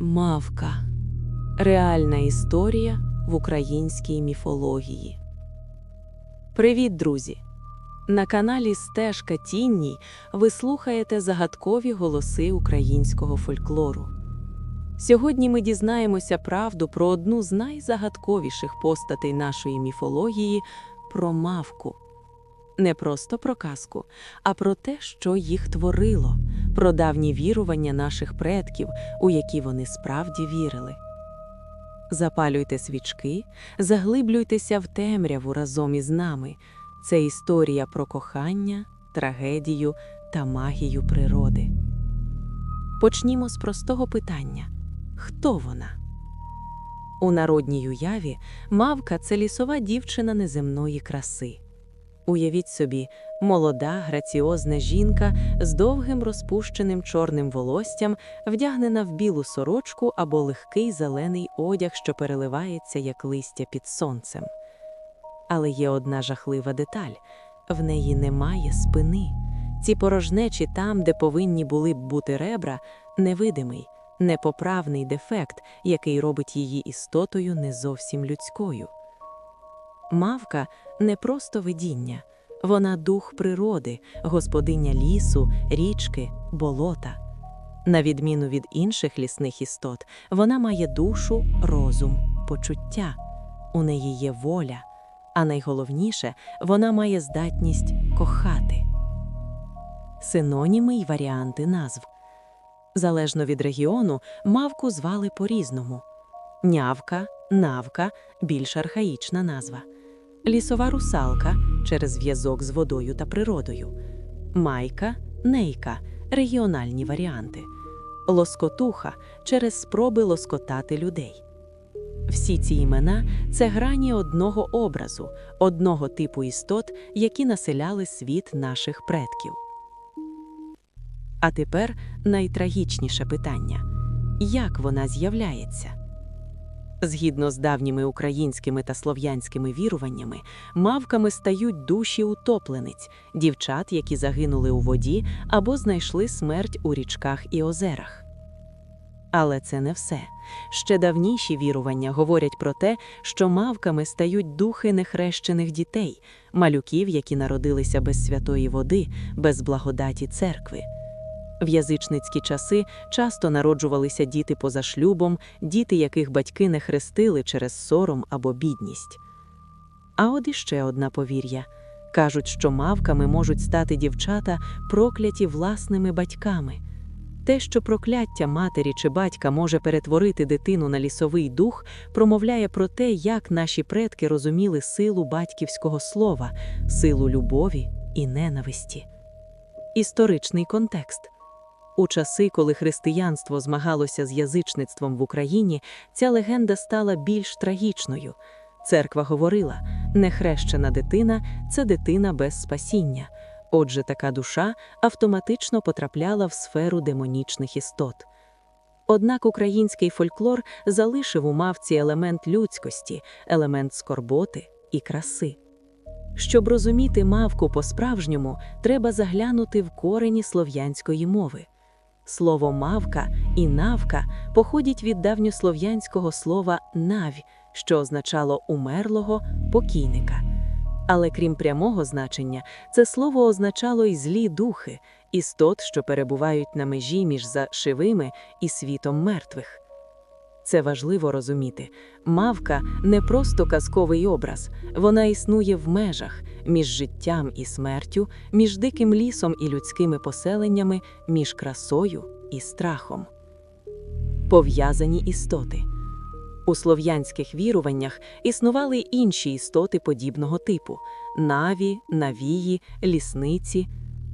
Мавка. Реальна історія в українській міфології. Привіт, друзі! На каналі Стежка Тінній ви слухаєте загадкові голоси українського фольклору. Сьогодні ми дізнаємося правду про одну з найзагадковіших постатей нашої міфології про мавку. Не просто про казку, а про те, що їх творило, про давні вірування наших предків, у які вони справді вірили. Запалюйте свічки, заглиблюйтеся в темряву разом із нами. Це історія про кохання, трагедію та магію природи. Почнімо з простого питання: хто вона? У народній уяві мавка це лісова дівчина неземної краси. Уявіть собі, молода, граціозна жінка з довгим розпущеним чорним волоссям, вдягнена в білу сорочку або легкий зелений одяг, що переливається як листя під сонцем. Але є одна жахлива деталь в неї немає спини. Ці порожнечі там, де повинні були б бути ребра, невидимий, непоправний дефект, який робить її істотою не зовсім людською. Мавка не просто видіння, вона дух природи, господиня лісу, річки, болота. На відміну від інших лісних істот, вона має душу, розум, почуття. У неї є воля, а найголовніше, вона має здатність кохати. Синоніми й варіанти назв. Залежно від регіону, мавку звали по-різному. Нявка, навка більш архаїчна назва. Лісова русалка через зв'язок з водою та природою. Майка, нейка регіональні варіанти. Лоскотуха через спроби лоскотати людей. Всі ці імена це грані одного образу, одного типу істот, які населяли світ наших предків. А тепер найтрагічніше питання: як вона з'являється? Згідно з давніми українськими та слов'янськими віруваннями, мавками стають душі утоплениць, дівчат, які загинули у воді або знайшли смерть у річках і озерах. Але це не все. Ще давніші вірування говорять про те, що мавками стають духи нехрещених дітей, малюків, які народилися без святої води, без благодаті церкви. В язичницькі часи часто народжувалися діти поза шлюбом, діти, яких батьки не хрестили через сором або бідність. А от іще одна повір'я. Кажуть, що мавками можуть стати дівчата, прокляті власними батьками. Те, що прокляття матері чи батька може перетворити дитину на лісовий дух, промовляє про те, як наші предки розуміли силу батьківського слова, силу любові і ненависті. Історичний контекст. У часи, коли християнство змагалося з язичництвом в Україні, ця легенда стала більш трагічною. Церква говорила: нехрещена дитина це дитина без спасіння. Отже, така душа автоматично потрапляла в сферу демонічних істот. Однак український фольклор залишив у мавці елемент людськості, елемент скорботи і краси. Щоб розуміти мавку по-справжньому, треба заглянути в корені слов'янської мови. Слово мавка і навка походять від давньослов'янського слова навь, що означало умерлого покійника. Але крім прямого значення, це слово означало й злі духи, істот, що перебувають на межі між зашивими і світом мертвих. Це важливо розуміти. Мавка не просто казковий образ, вона існує в межах між життям і смертю, між диким лісом і людськими поселеннями, між красою і страхом. Пов'язані істоти. У слов'янських віруваннях існували інші істоти подібного типу наві, навії, лісниці.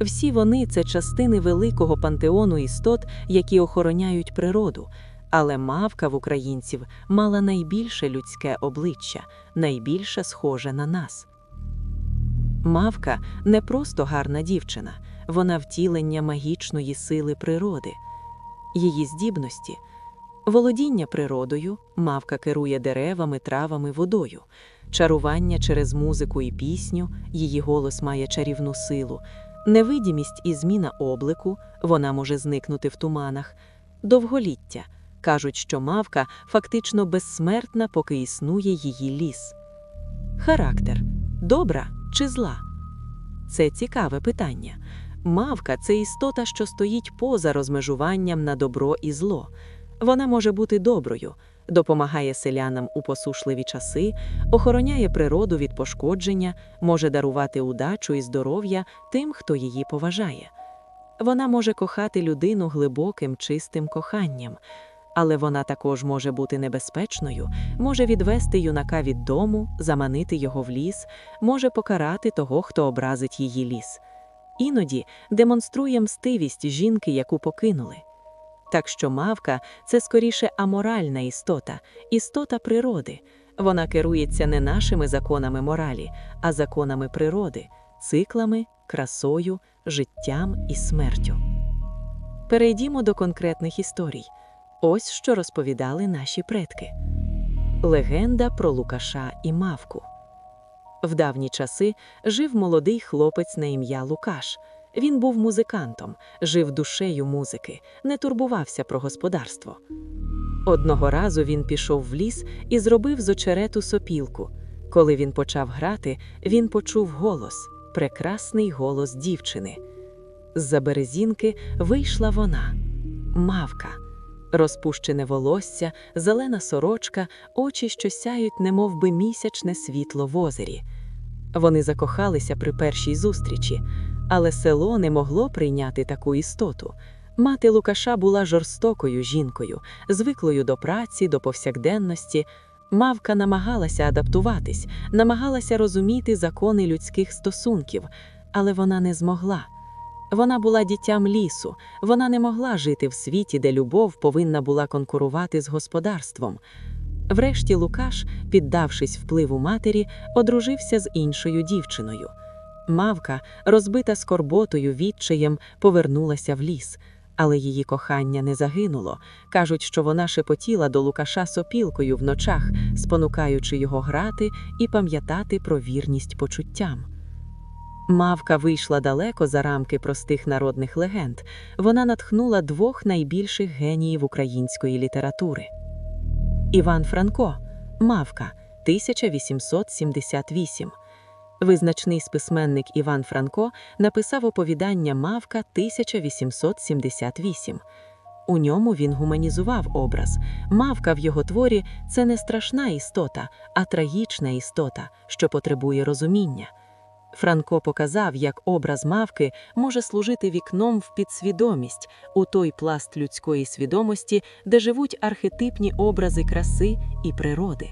Всі вони це частини великого пантеону істот, які охороняють природу. Але мавка в українців мала найбільше людське обличчя, найбільше схоже на нас. Мавка не просто гарна дівчина, вона втілення магічної сили природи. Її здібності володіння природою, мавка керує деревами, травами, водою, чарування через музику і пісню, її голос має чарівну силу, невидимість і зміна облику, вона може зникнути в туманах, довголіття Кажуть, що мавка фактично безсмертна, поки існує її ліс. Характер добра чи зла? Це цікаве питання. Мавка це істота, що стоїть поза розмежуванням на добро і зло. Вона може бути доброю, допомагає селянам у посушливі часи, охороняє природу від пошкодження, може дарувати удачу і здоров'я тим, хто її поважає. Вона може кохати людину глибоким, чистим коханням, але вона також може бути небезпечною, може відвести юнака від дому, заманити його в ліс, може покарати того, хто образить її ліс. Іноді демонструє мстивість жінки, яку покинули. Так що мавка це скоріше аморальна істота, істота природи. Вона керується не нашими законами моралі, а законами природи, циклами, красою, життям і смертю. Перейдімо до конкретних історій. Ось що розповідали наші предки. Легенда про Лукаша і мавку. В давні часи жив молодий хлопець на ім'я Лукаш. Він був музикантом, жив душею музики, не турбувався про господарство. Одного разу він пішов в ліс і зробив з очерету сопілку. Коли він почав грати, він почув голос прекрасний голос дівчини. З-за березінки вийшла вона мавка. Розпущене волосся, зелена сорочка, очі, що сяють, немов би місячне світло в озері. Вони закохалися при першій зустрічі, але село не могло прийняти таку істоту. Мати Лукаша була жорстокою жінкою, звиклою до праці, до повсякденності. Мавка намагалася адаптуватись, намагалася розуміти закони людських стосунків, але вона не змогла. Вона була дітям лісу, вона не могла жити в світі, де любов повинна була конкурувати з господарством. Врешті Лукаш, піддавшись впливу матері, одружився з іншою дівчиною. Мавка, розбита скорботою, відчаєм, повернулася в ліс, але її кохання не загинуло. Кажуть, що вона шепотіла до Лукаша сопілкою в ночах, спонукаючи його грати і пам'ятати про вірність почуттям. Мавка вийшла далеко за рамки простих народних легенд. Вона натхнула двох найбільших геніїв української літератури. Іван Франко, Мавка, 1878. Визначний списьменник Іван Франко написав оповідання Мавка 1878. У ньому він гуманізував образ. Мавка в його творі це не страшна істота, а трагічна істота, що потребує розуміння. Франко показав, як образ мавки може служити вікном в підсвідомість у той пласт людської свідомості, де живуть архетипні образи краси і природи.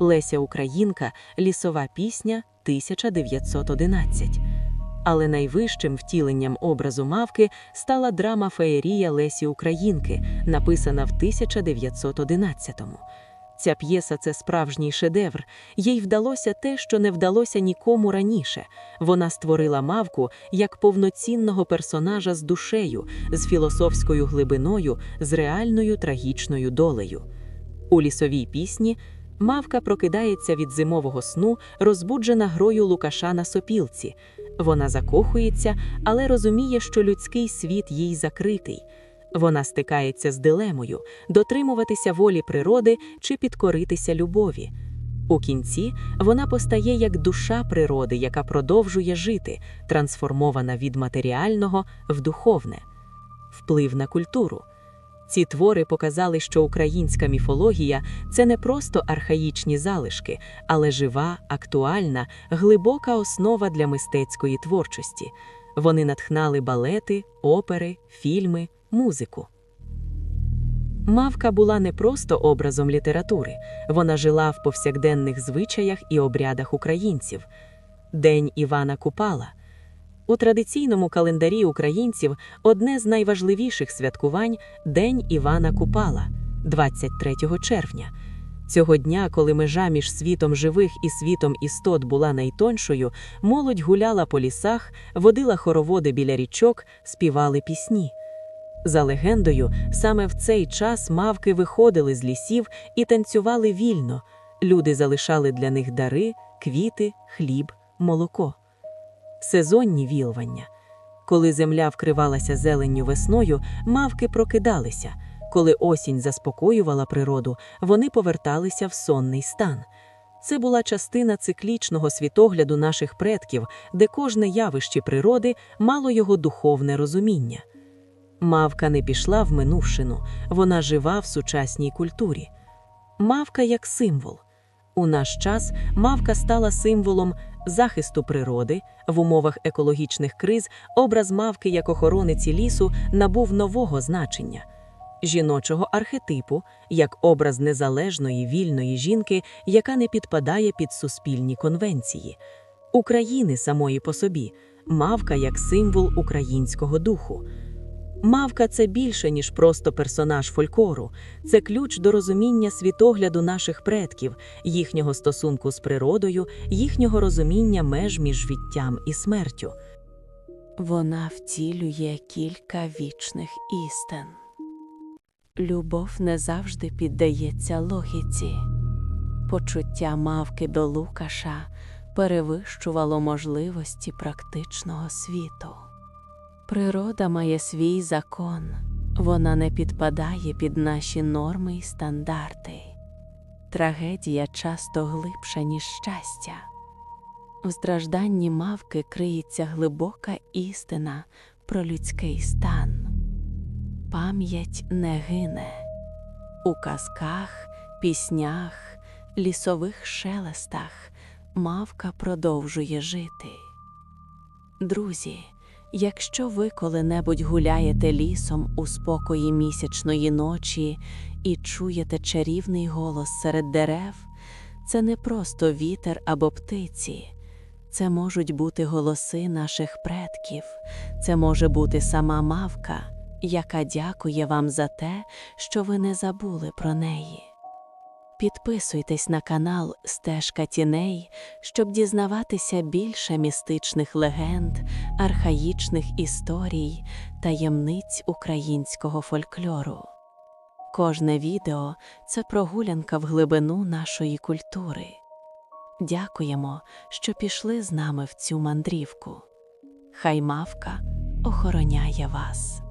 Леся Українка лісова пісня 1911. Але найвищим втіленням образу мавки стала драма Феєрія Лесі Українки, написана в 1911-му. Ця п'єса це справжній шедевр. Їй вдалося те, що не вдалося нікому раніше. Вона створила мавку як повноцінного персонажа з душею, з філософською глибиною, з реальною трагічною долею. У лісовій пісні мавка прокидається від зимового сну, розбуджена грою Лукаша на сопілці. Вона закохується, але розуміє, що людський світ їй закритий. Вона стикається з дилемою дотримуватися волі природи чи підкоритися любові. У кінці вона постає як душа природи, яка продовжує жити, трансформована від матеріального в духовне, вплив на культуру. Ці твори показали, що українська міфологія це не просто архаїчні залишки, але жива, актуальна, глибока основа для мистецької творчості. Вони натхнали балети, опери, фільми музику. Мавка була не просто образом літератури, вона жила в повсякденних звичаях і обрядах українців. День Івана Купала. У традиційному календарі українців одне з найважливіших святкувань День Івана Купала, 23 червня. Цього дня, коли межа між світом живих і світом істот була найтоншою, молодь гуляла по лісах, водила хороводи біля річок, співали пісні. За легендою, саме в цей час мавки виходили з лісів і танцювали вільно. Люди залишали для них дари, квіти, хліб, молоко. Сезонні вілвання. Коли земля вкривалася зеленню весною, мавки прокидалися. Коли осінь заспокоювала природу, вони поверталися в сонний стан. Це була частина циклічного світогляду наших предків, де кожне явище природи мало його духовне розуміння. Мавка не пішла в минувшину, вона жива в сучасній культурі. Мавка як символ. У наш час мавка стала символом захисту природи. В умовах екологічних криз образ мавки як охорониці лісу набув нового значення жіночого архетипу як образ незалежної вільної жінки, яка не підпадає під суспільні конвенції, України самої по собі, мавка як символ українського духу. Мавка це більше, ніж просто персонаж фольклору, це ключ до розуміння світогляду наших предків, їхнього стосунку з природою, їхнього розуміння меж між життям і смертю. Вона втілює кілька вічних істин. Любов не завжди піддається логіці. Почуття мавки до Лукаша перевищувало можливості практичного світу. Природа має свій закон, вона не підпадає під наші норми й стандарти. Трагедія часто глибша, ніж щастя. В стражданні мавки криється глибока істина про людський стан. Пам'ять не гине. У казках, піснях, лісових шелестах мавка продовжує жити. Друзі, якщо ви коли-небудь гуляєте лісом у спокої місячної ночі і чуєте чарівний голос серед дерев, це не просто вітер або птиці. Це можуть бути голоси наших предків, це може бути сама мавка, яка дякує вам за те, що ви не забули про неї. Підписуйтесь на канал Стежка тіней, щоб дізнаватися більше містичних легенд, архаїчних історій, таємниць українського фольклору. Кожне відео це прогулянка в глибину нашої культури. Дякуємо, що пішли з нами в цю мандрівку. Хай мавка охороняє вас.